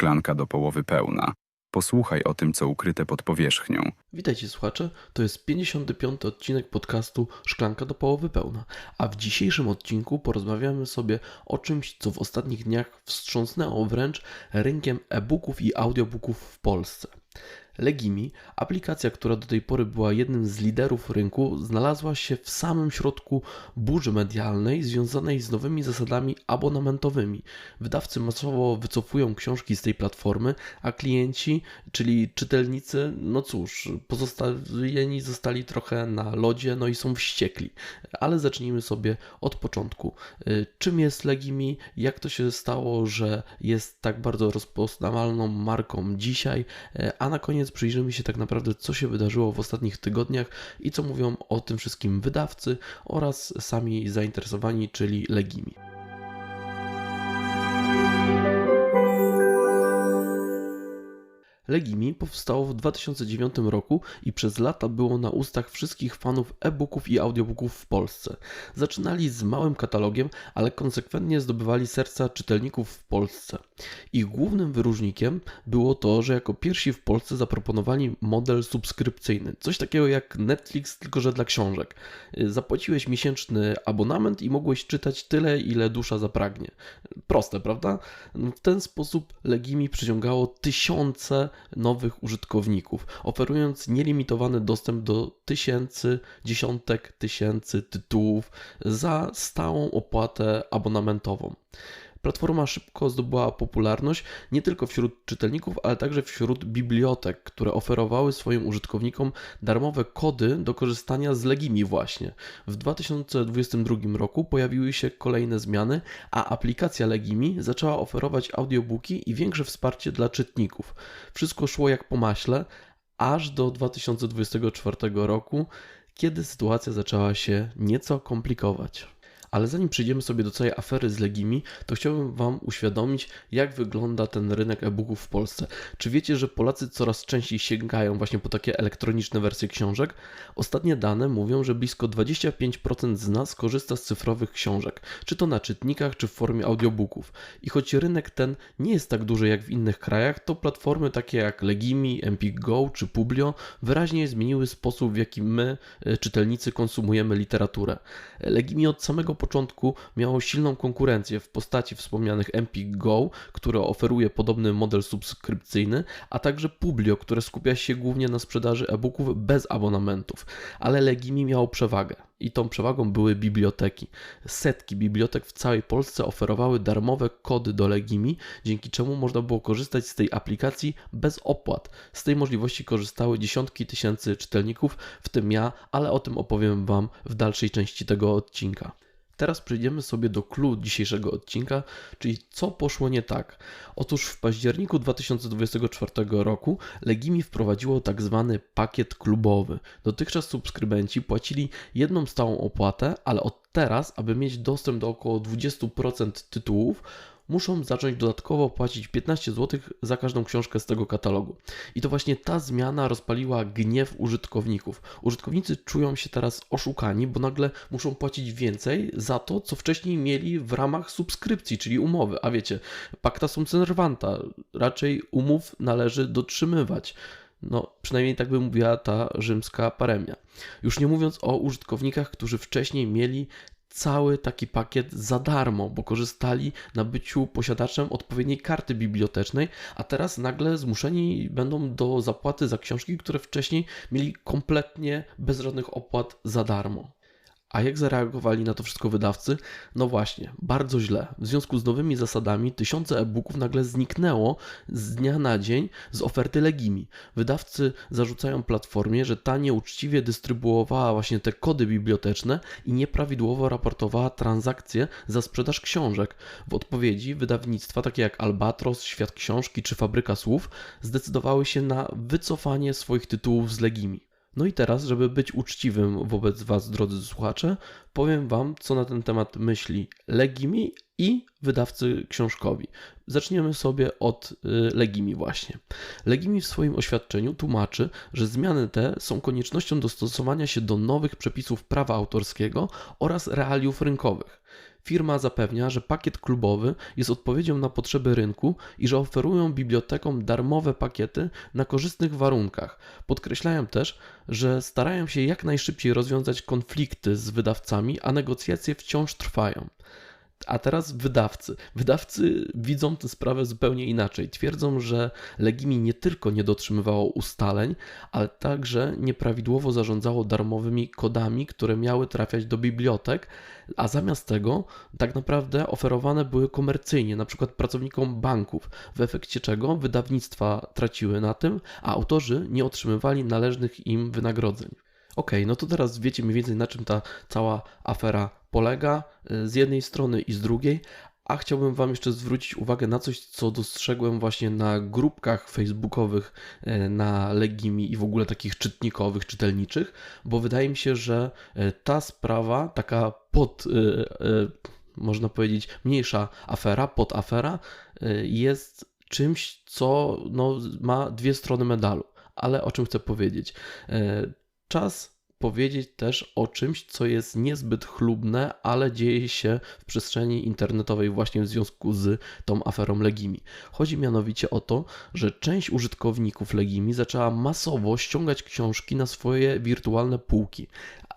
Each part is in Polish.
szklanka do połowy pełna. Posłuchaj o tym, co ukryte pod powierzchnią. Witajcie słuchacze, to jest 55. odcinek podcastu Szklanka do połowy pełna, a w dzisiejszym odcinku porozmawiamy sobie o czymś, co w ostatnich dniach wstrząsnęło wręcz rynkiem e-booków i audiobooków w Polsce. Legimi, aplikacja, która do tej pory była jednym z liderów rynku, znalazła się w samym środku burzy medialnej związanej z nowymi zasadami abonamentowymi. Wydawcy masowo wycofują książki z tej platformy, a klienci, czyli czytelnicy, no cóż, pozostawieni zostali trochę na lodzie, no i są wściekli. Ale zacznijmy sobie od początku. Y, czym jest Legimi? Jak to się stało, że jest tak bardzo rozpoznawalną marką dzisiaj? Y, a na koniec przyjrzymy się tak naprawdę, co się wydarzyło w ostatnich tygodniach i co mówią o tym wszystkim wydawcy oraz sami zainteresowani, czyli Legimi. Legimi powstało w 2009 roku i przez lata było na ustach wszystkich fanów e-booków i audiobooków w Polsce. Zaczynali z małym katalogiem, ale konsekwentnie zdobywali serca czytelników w Polsce. Ich głównym wyróżnikiem było to, że jako pierwsi w Polsce zaproponowali model subskrypcyjny. Coś takiego jak Netflix, tylko że dla książek. Zapłaciłeś miesięczny abonament i mogłeś czytać tyle, ile dusza zapragnie. Proste, prawda? W ten sposób Legimi przyciągało tysiące nowych użytkowników, oferując nielimitowany dostęp do tysięcy, dziesiątek tysięcy tytułów za stałą opłatę abonamentową. Platforma szybko zdobyła popularność nie tylko wśród czytelników, ale także wśród bibliotek, które oferowały swoim użytkownikom darmowe kody do korzystania z Legimi właśnie. W 2022 roku pojawiły się kolejne zmiany, a aplikacja Legimi zaczęła oferować audiobooki i większe wsparcie dla czytników. Wszystko szło jak po maśle, aż do 2024 roku, kiedy sytuacja zaczęła się nieco komplikować. Ale zanim przejdziemy sobie do całej afery z Legimi, to chciałbym Wam uświadomić, jak wygląda ten rynek e-booków w Polsce. Czy wiecie, że Polacy coraz częściej sięgają właśnie po takie elektroniczne wersje książek? Ostatnie dane mówią, że blisko 25% z nas korzysta z cyfrowych książek, czy to na czytnikach, czy w formie audiobooków. I choć rynek ten nie jest tak duży jak w innych krajach, to platformy takie jak Legimi, Empik Go czy Publio wyraźnie zmieniły sposób, w jaki my, e, czytelnicy, konsumujemy literaturę. Legimi od samego początku miało silną konkurencję w postaci wspomnianych Empik Go, które oferuje podobny model subskrypcyjny, a także Publio, które skupia się głównie na sprzedaży e-booków bez abonamentów, ale Legimi miało przewagę i tą przewagą były biblioteki. Setki bibliotek w całej Polsce oferowały darmowe kody do Legimi, dzięki czemu można było korzystać z tej aplikacji bez opłat. Z tej możliwości korzystały dziesiątki tysięcy czytelników, w tym ja, ale o tym opowiem Wam w dalszej części tego odcinka. Teraz przejdziemy sobie do clue dzisiejszego odcinka, czyli co poszło nie tak. Otóż w październiku 2024 roku Legimi wprowadziło tak zwany pakiet klubowy. Dotychczas subskrybenci płacili jedną stałą opłatę, ale od teraz, aby mieć dostęp do około 20% tytułów, muszą zacząć dodatkowo płacić 15 zł za każdą książkę z tego katalogu. I to właśnie ta zmiana rozpaliła gniew użytkowników. Użytkownicy czują się teraz oszukani, bo nagle muszą płacić więcej za to, co wcześniej mieli w ramach subskrypcji, czyli umowy. A wiecie, pacta sunt servanta, raczej umów należy dotrzymywać. No, przynajmniej tak by mówiła ta rzymska paremia. Już nie mówiąc o użytkownikach, którzy wcześniej mieli cały taki pakiet za darmo, bo korzystali na byciu posiadaczem odpowiedniej karty bibliotecznej, a teraz nagle zmuszeni będą do zapłaty za książki, które wcześniej mieli kompletnie bez żadnych opłat za darmo. A jak zareagowali na to wszystko wydawcy? No właśnie, bardzo źle. W związku z nowymi zasadami tysiące e-booków nagle zniknęło z dnia na dzień z oferty Legimi. Wydawcy zarzucają platformie, że ta nieuczciwie dystrybuowała właśnie te kody biblioteczne i nieprawidłowo raportowała transakcje za sprzedaż książek. W odpowiedzi wydawnictwa takie jak Albatros, Świat Książki czy Fabryka Słów zdecydowały się na wycofanie swoich tytułów z Legimi. No i teraz, żeby być uczciwym wobec Was, drodzy słuchacze, powiem Wam, co na ten temat myśli Legimi i wydawcy książkowi. Zaczniemy sobie od y, Legimi właśnie. Legimi w swoim oświadczeniu tłumaczy, że zmiany te są koniecznością dostosowania się do nowych przepisów prawa autorskiego oraz realiów rynkowych. Firma zapewnia, że pakiet klubowy jest odpowiedzią na potrzeby rynku i że oferują bibliotekom darmowe pakiety na korzystnych warunkach. Podkreślają też, że starają się jak najszybciej rozwiązać konflikty z wydawcami, a negocjacje wciąż trwają. A teraz wydawcy. Wydawcy widzą tę sprawę zupełnie inaczej. Twierdzą, że Legimi nie tylko nie dotrzymywało ustaleń, ale także nieprawidłowo zarządzało darmowymi kodami, które miały trafiać do bibliotek, a zamiast tego tak naprawdę oferowane były komercyjnie, na przykład pracownikom banków, w efekcie czego wydawnictwa traciły na tym, a autorzy nie otrzymywali należnych im wynagrodzeń. Okej, no to teraz wiecie mniej więcej na czym ta cała afera polega y, z jednej strony i z drugiej, a chciałbym Wam jeszcze zwrócić uwagę na coś, co dostrzegłem właśnie na grupkach facebookowych y, na Legimi i w ogóle takich czytnikowych, czytelniczych, bo wydaje mi się, że y, ta sprawa, taka pod, można powiedzieć, mniejsza afera, podafera, jest czymś, co no, ma dwie strony medalu. Ale o czym chcę powiedzieć? Czas powiedzieć też o czymś, co jest niezbyt chlubne, ale dzieje się w przestrzeni internetowej właśnie w związku z tą aferą Legimi. Chodzi mianowicie o to, że część użytkowników Legimi zaczęła masowo ściągać książki na swoje wirtualne półki.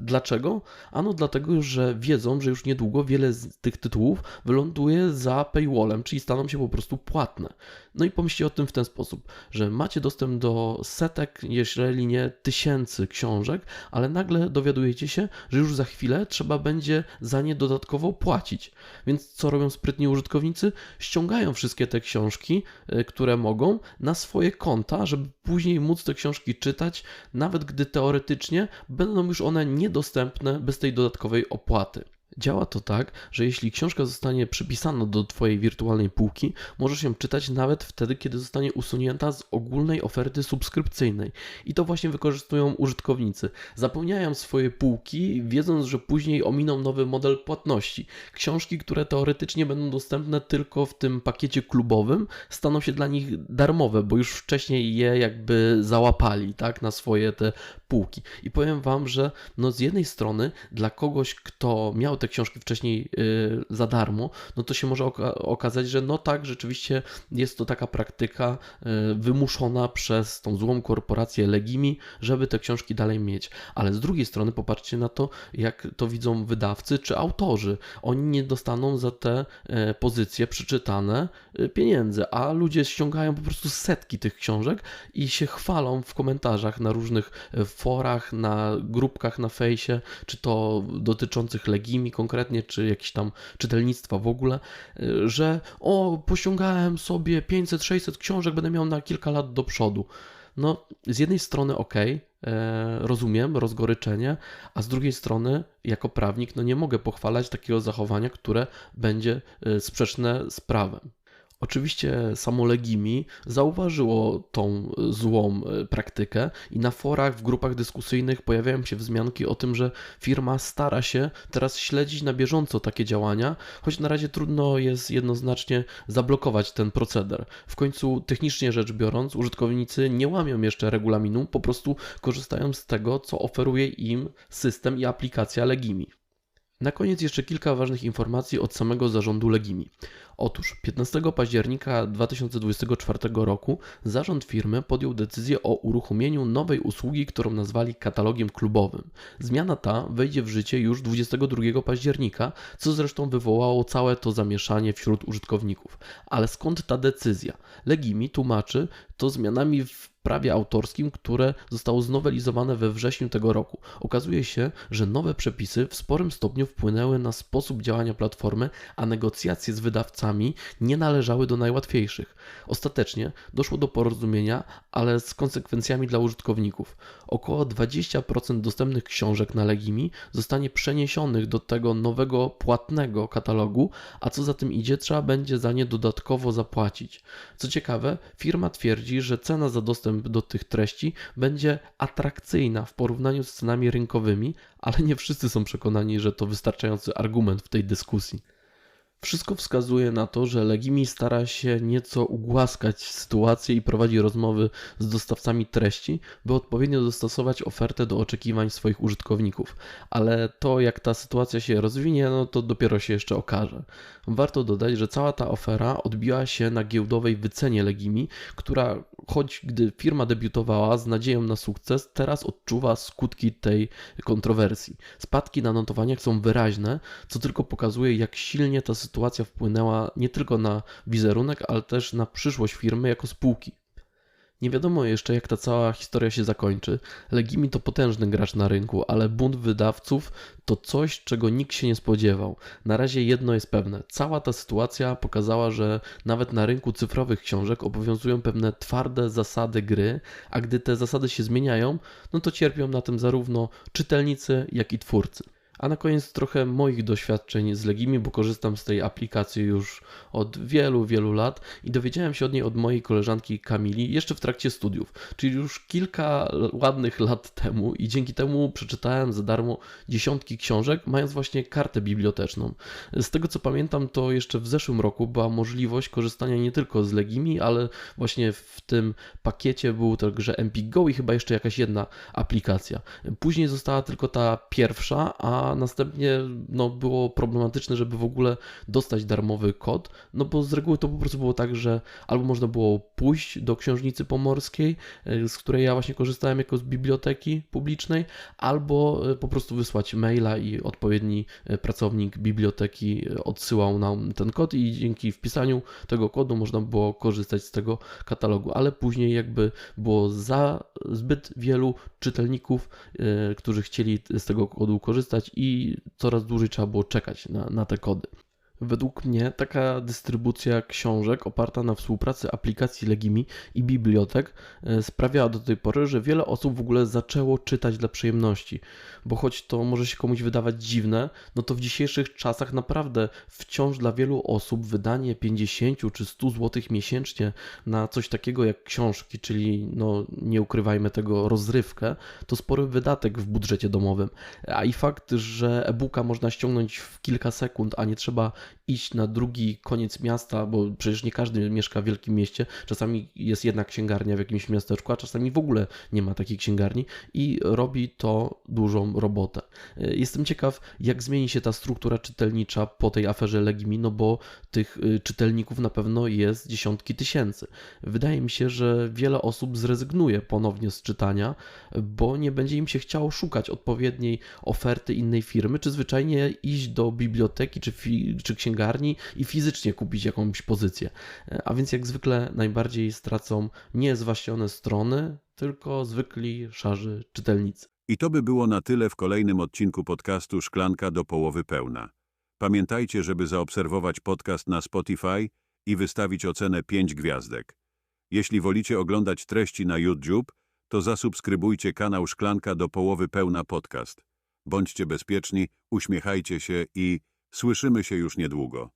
Dlaczego? Ano dlatego, że wiedzą, że już niedługo wiele z tych tytułów wyląduje za paywallem, czyli staną się po prostu płatne. No i pomyślcie o tym w ten sposób, że macie dostęp do setek, jeżeli nie tysięcy książek, ale nagle dowiadujecie się, że już za chwilę trzeba będzie za nie dodatkowo płacić. Więc co robią sprytni użytkownicy? Ściągają wszystkie te książki, y, które mogą, na swoje konta, żeby później móc te książki czytać, nawet gdy teoretycznie będą już one niedostępne bez tej dodatkowej opłaty. Działa to tak, że jeśli książka zostanie przypisana do Twojej wirtualnej półki, możesz ją czytać nawet wtedy, kiedy zostanie usunięta z ogólnej oferty subskrypcyjnej. I to właśnie wykorzystują użytkownicy. Zapełniają swoje półki, wiedząc, że później ominą nowy model płatności. Książki, które teoretycznie będą dostępne tylko w tym pakiecie klubowym, staną się dla nich darmowe, bo już wcześniej je jakby załapali tak, na swoje te półki. I powiem Wam, że no z jednej strony dla kogoś, kto miał te książki wcześniej y, za darmo, no to się może oka okazać, że no tak, rzeczywiście jest to taka praktyka y, wymuszona przez tą złą korporację Legimi, żeby te książki dalej mieć. Ale z drugiej strony popatrzcie na to, jak to widzą wydawcy czy autorzy. Oni nie dostaną za te y, pozycje przeczytane pieniędzy, a ludzie ściągają po prostu setki tych książek i się chwalą w komentarzach na różnych forach, na grupkach na fejsie, czy to dotyczących Legimi konkretnie, czy jakieś tam czytelnictwa w ogóle, y, że o, posiągałem sobie 500-600 książek, będę miał na kilka lat do przodu. No, z jednej strony ok, e, rozumiem rozgoryczenie, a z drugiej strony, jako prawnik, no nie mogę pochwalać takiego zachowania, które będzie e, sprzeczne z prawem. Oczywiście samo Legimi zauważyło tą złą e, praktykę i na forach, w grupach dyskusyjnych pojawiają się wzmianki o tym, że firma stara się teraz śledzić na bieżąco takie działania, choć na razie trudno jest jednoznacznie zablokować ten proceder. W końcu, technicznie rzecz biorąc, użytkownicy nie łamią jeszcze regulaminu, po prostu korzystają z tego, co oferuje im system i aplikacja Legimi. Na koniec jeszcze kilka ważnych informacji od samego zarządu Legimi. Otóż 15 października 2024 roku zarząd firmy podjął decyzję o uruchomieniu nowej usługi, którą nazwali katalogiem klubowym. Zmiana ta wejdzie w życie już 22 października, co zresztą wywołało całe to zamieszanie wśród użytkowników. Ale skąd ta decyzja? Legimi tłumaczy to zmianami w prawie autorskim, które zostało znowelizowane we wrześniu tego roku. Okazuje się, że nowe przepisy w sporym stopniu wpłynęły na sposób działania platformy, a negocjacje z wydawcami nie należały do najłatwiejszych. Ostatecznie doszło do porozumienia, ale z konsekwencjami dla użytkowników. Około 20% dostępnych książek na Legimi zostanie przeniesionych do tego nowego płatnego katalogu, a co za tym idzie, trzeba będzie za nie dodatkowo zapłacić. Co ciekawe, firma twierdzi, że cena za dostęp dostęp do tych treści będzie atrakcyjna w porównaniu z cenami rynkowymi, ale nie wszyscy są przekonani, że to wystarczający argument w tej dyskusji. Wszystko wskazuje na to, że Legimi stara się nieco ugłaskać sytuację i prowadzi rozmowy z dostawcami treści, by odpowiednio dostosować ofertę do oczekiwań swoich użytkowników. Ale to, jak ta sytuacja się rozwinie, no to dopiero się jeszcze okaże. Warto dodać, że cała ta ofera odbiła się na giełdowej wycenie Legimi, która choć gdy firma debiutowała z nadzieją na sukces, teraz odczuwa skutki tej kontrowersji. Spadki na notowaniach są wyraźne, co tylko pokazuje, jak silnie ta sytuacja wpłynęła nie tylko na wizerunek, ale też na przyszłość firmy jako spółki. Nie wiadomo jeszcze, jak ta cała historia się zakończy. Legimi to potężny gracz na rynku, ale bunt wydawców to coś, czego nikt się nie spodziewał. Na razie jedno jest pewne: cała ta sytuacja pokazała, że nawet na rynku cyfrowych książek obowiązują pewne twarde zasady gry, a gdy te zasady się zmieniają, no to cierpią na tym zarówno czytelnicy, jak i twórcy. A na koniec trochę moich doświadczeń z Legimi, bo korzystam z tej aplikacji już od wielu, wielu lat i dowiedziałem się od niej od mojej koleżanki Kamili jeszcze w trakcie studiów, czyli już kilka ładnych lat temu i dzięki temu przeczytałem za darmo dziesiątki książek, mając właśnie kartę biblioteczną. Z tego co pamiętam, to jeszcze w zeszłym roku była możliwość korzystania nie tylko z Legimi, ale właśnie w tym pakiecie był także Empik Go i chyba jeszcze jakaś jedna aplikacja. Później została tylko ta pierwsza, a następnie no, było problematyczne, żeby w ogóle dostać darmowy kod, no bo z reguły to po prostu było tak, że albo można było pójść do książnicy pomorskiej, e, z której ja właśnie korzystałem jako z biblioteki publicznej, albo e, po prostu wysłać maila i odpowiedni e, pracownik biblioteki odsyłał nam ten kod i dzięki wpisaniu tego kodu można było korzystać z tego katalogu, ale później jakby było za zbyt wielu czytelników, którzy chcieli z tego kodu korzystać i coraz dłużej trzeba było czekać na, na te kody. Według mnie taka dystrybucja książek oparta na współpracy aplikacji Legimi i bibliotek e, sprawiała do tej pory, że wiele osób w ogóle zaczęło czytać dla przyjemności. Bo choć to może się komuś wydawać dziwne, no to w dzisiejszych czasach naprawdę wciąż dla wielu osób wydanie 50 czy 100 zł miesięcznie na coś takiego jak książki, czyli no nie ukrywajmy tego rozrywkę, to spory wydatek w budżecie domowym. A i fakt, że e-booka można ściągnąć w kilka sekund, a nie trzeba iść na drugi koniec miasta, bo przecież nie każdy mieszka w wielkim mieście. Czasami jest jedna księgarnia w jakimś miasteczku, a czasami w ogóle nie ma takiej księgarni i robi to dużą robotę. Jestem ciekaw, jak zmieni się ta struktura czytelnicza po tej aferze Legimi, no bo tych y, czytelników na pewno jest dziesiątki tysięcy. Wydaje mi się, że wiele osób zrezygnuje ponownie z czytania, bo nie będzie im się chciało szukać odpowiedniej oferty innej firmy, czy zwyczajnie iść do biblioteki czy, czy księgarni i fizycznie kupić jakąś pozycję. A więc jak zwykle najbardziej stracą nie zwaśnione strony, tylko zwykli szarzy czytelnicy. I to by było na tyle w kolejnym odcinku podcastu Szklanka do połowy pełna. Pamiętajcie, żeby zaobserwować podcast na Spotify i wystawić ocenę 5 gwiazdek. Jeśli wolicie oglądać treści na YouTube, to zasubskrybujcie kanał Szklanka do połowy pełna podcast. Bądźcie bezpieczni, uśmiechajcie się i Słyszymy się już niedługo.